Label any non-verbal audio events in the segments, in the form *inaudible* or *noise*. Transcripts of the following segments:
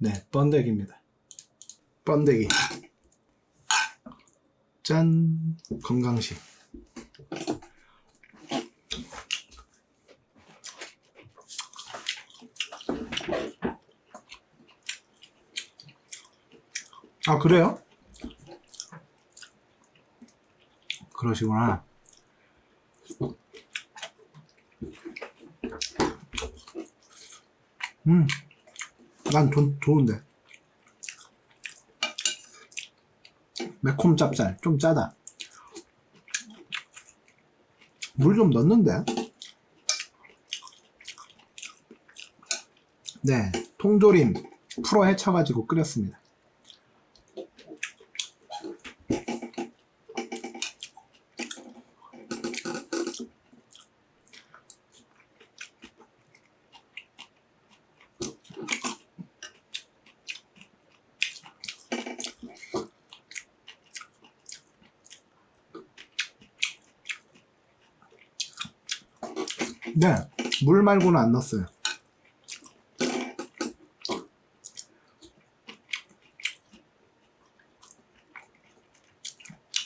네, 번데기입니다. 번데기. 짠! 건강식. 아, 그래요? 그러시구나. 음, 난 좋, 좋은데. 매콤 짭짤, 좀 짜다. 물 좀 넣는데? 네, 통조림 풀어 헤쳐가지고 끓였습니다. 네, 물 말고는 안 넣었어요.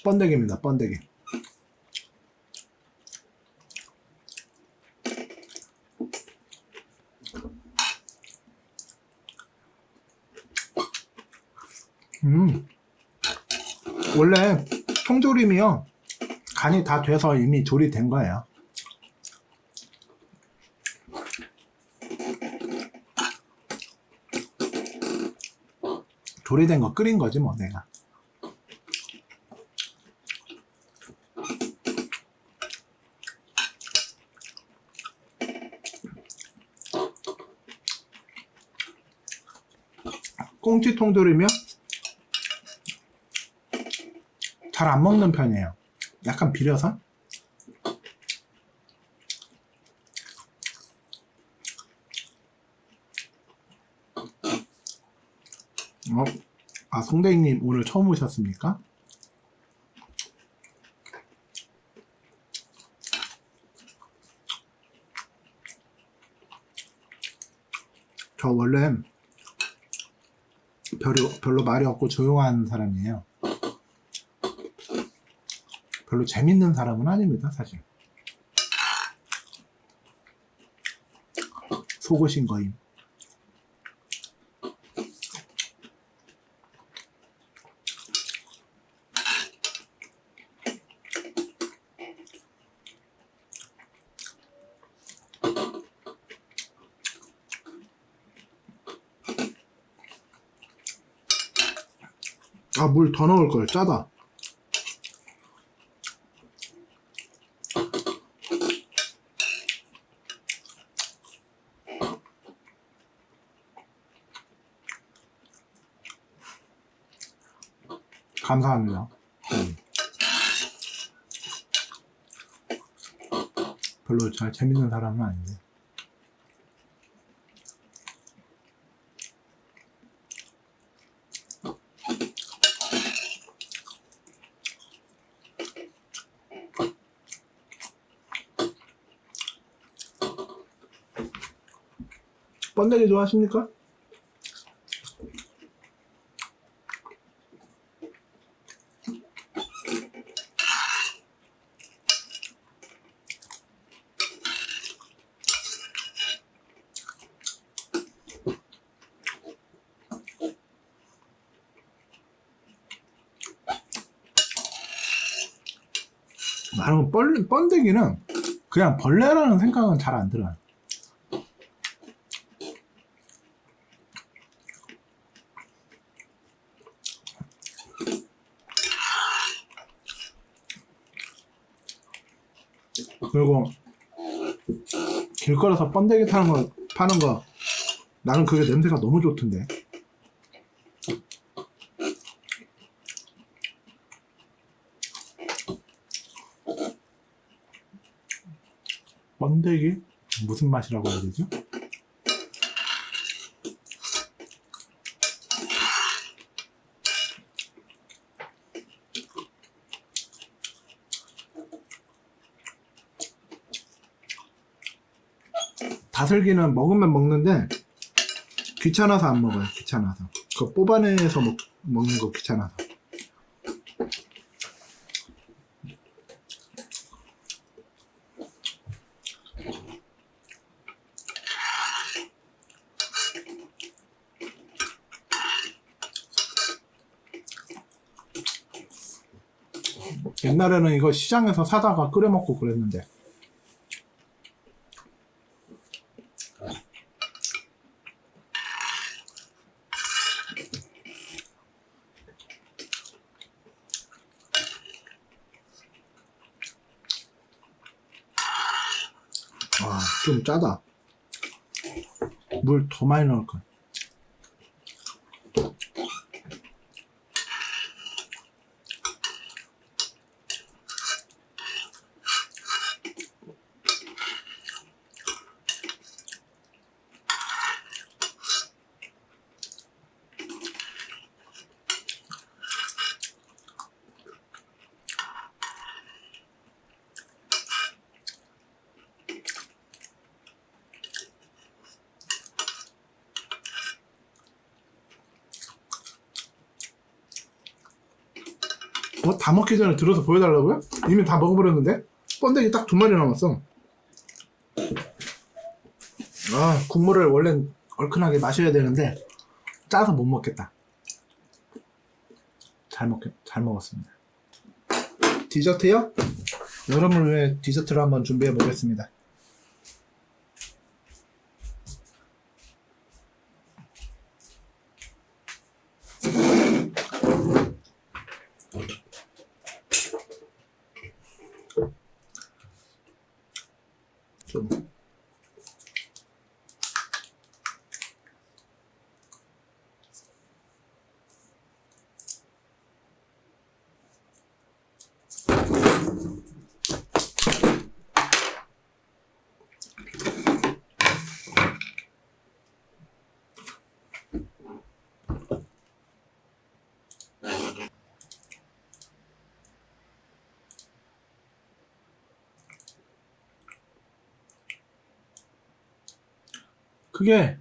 번데기입니다, 번데기. 음, 원래 통조림이요. 간이 다 돼서 이미 조리된 거예요. 조리된 거 끓인 거지 뭐 내가. 꽁치 통조림이요? 잘 안 먹는 편이에요. 약간 비려서. 어? 아, 송대익님 오늘 처음 오셨습니까? 저 원래 별로, 별로 말이 없고 조용한 사람이에요. 별로 재밌는 사람은 아닙니다, 사실. 속으신 거임. 아, 물 더 넣을 걸, 짜다. 감사합니다. 음. 별로 잘 재밌는 사람은 아닌데. 번데기 좋아하십니까? 나는 뻘, 번데기는 그냥 벌레라는 생각은 잘 안 들어요. 그리고 길거리에서 번데기 타는 거 파는 거 나는 그게 냄새가 너무 좋던데. 번데기 무슨 맛이라고 해야 되죠? 다슬기는 먹으면 먹는데 귀찮아서 안 먹어요. 귀찮아서. 그거 뽑아내서 먹, 먹는 거 귀찮아서. 옛날에는 이거 시장에서 사다가 끓여 먹고 그랬는데 아, 좀 짜다. 물 더 많이 넣을 걸. 뭐 다 먹기 전에 들어서 보여달라고요? 이미 다 먹어버렸는데? 번데기 딱 두 마리 남았어. 아, 국물을 원래 얼큰하게 마셔야 되는데, 짜서 못 먹겠다. 잘 먹, 잘 먹었습니다. 디저트요? 여러분을 위해 디저트를 한번 준비해 보겠습니다. 좀 그게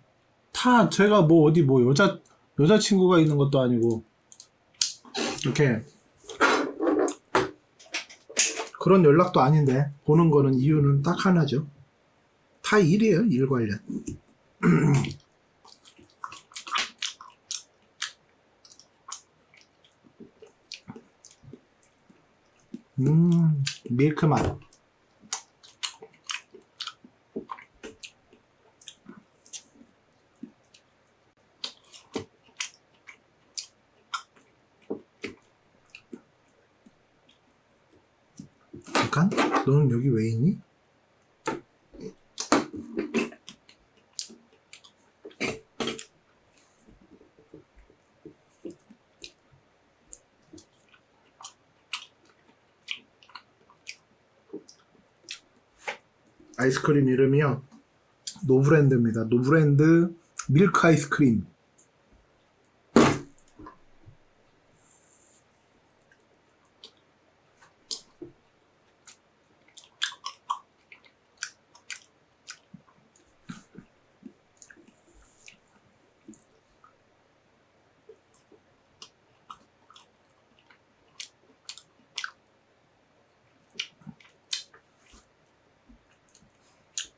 다 제가 뭐 어디 뭐 여자 여자 친구가 있는 것도 아니고 이렇게 그런 연락도 아닌데 보는 거는 이유는 딱 하나죠. 다 일이에요, 일 관련. *clears throat* 음, 밀크 맛. 잠깐? 너는 여기 왜 있니? 아이스크림 이름이요. 노브랜드입니다. 노브랜드 밀크 아이스크림.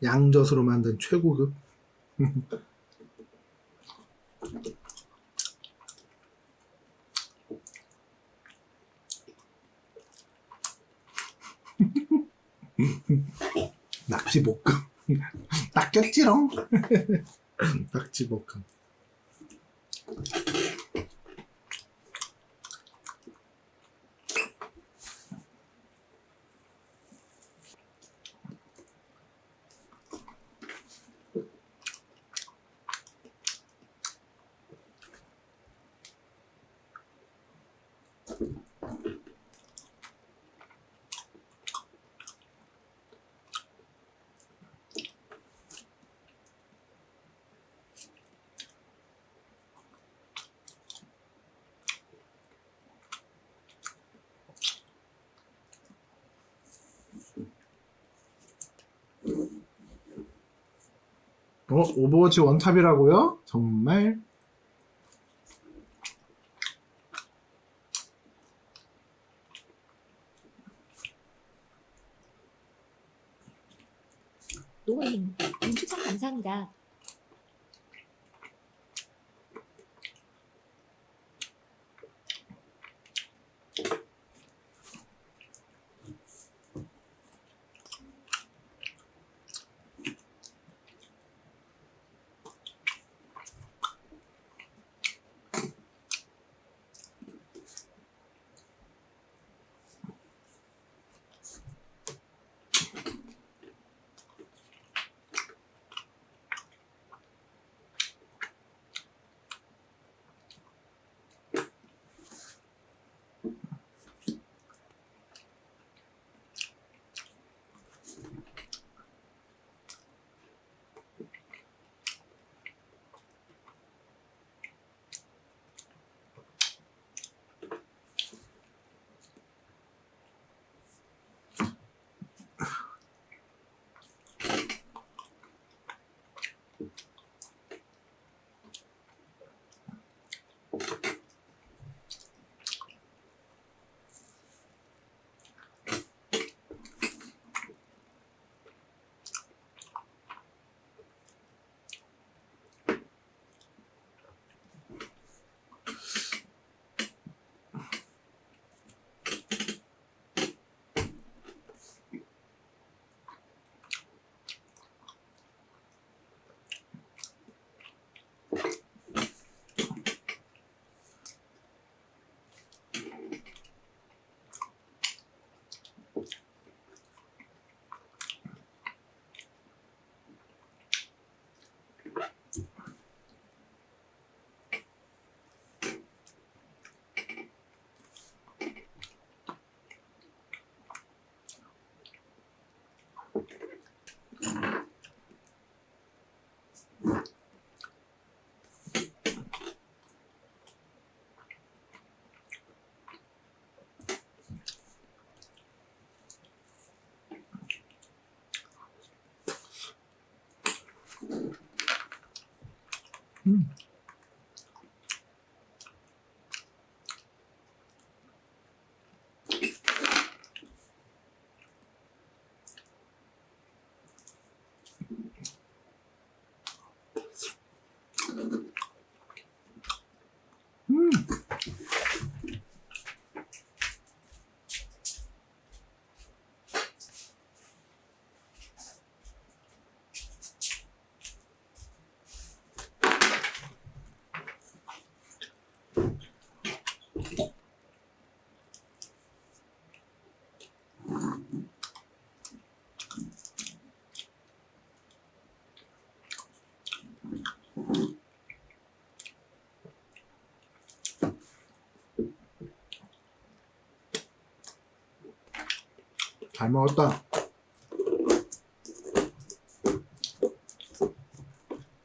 양젖으로 만든 최고급. *laughs* 낙지볶음. *laughs* 낚였지롱. *laughs* 낙지볶음. 어, 오버워치 원탑이라고요? 정말? 노원님, 님 추천 감사합니다. 잘먹 었다.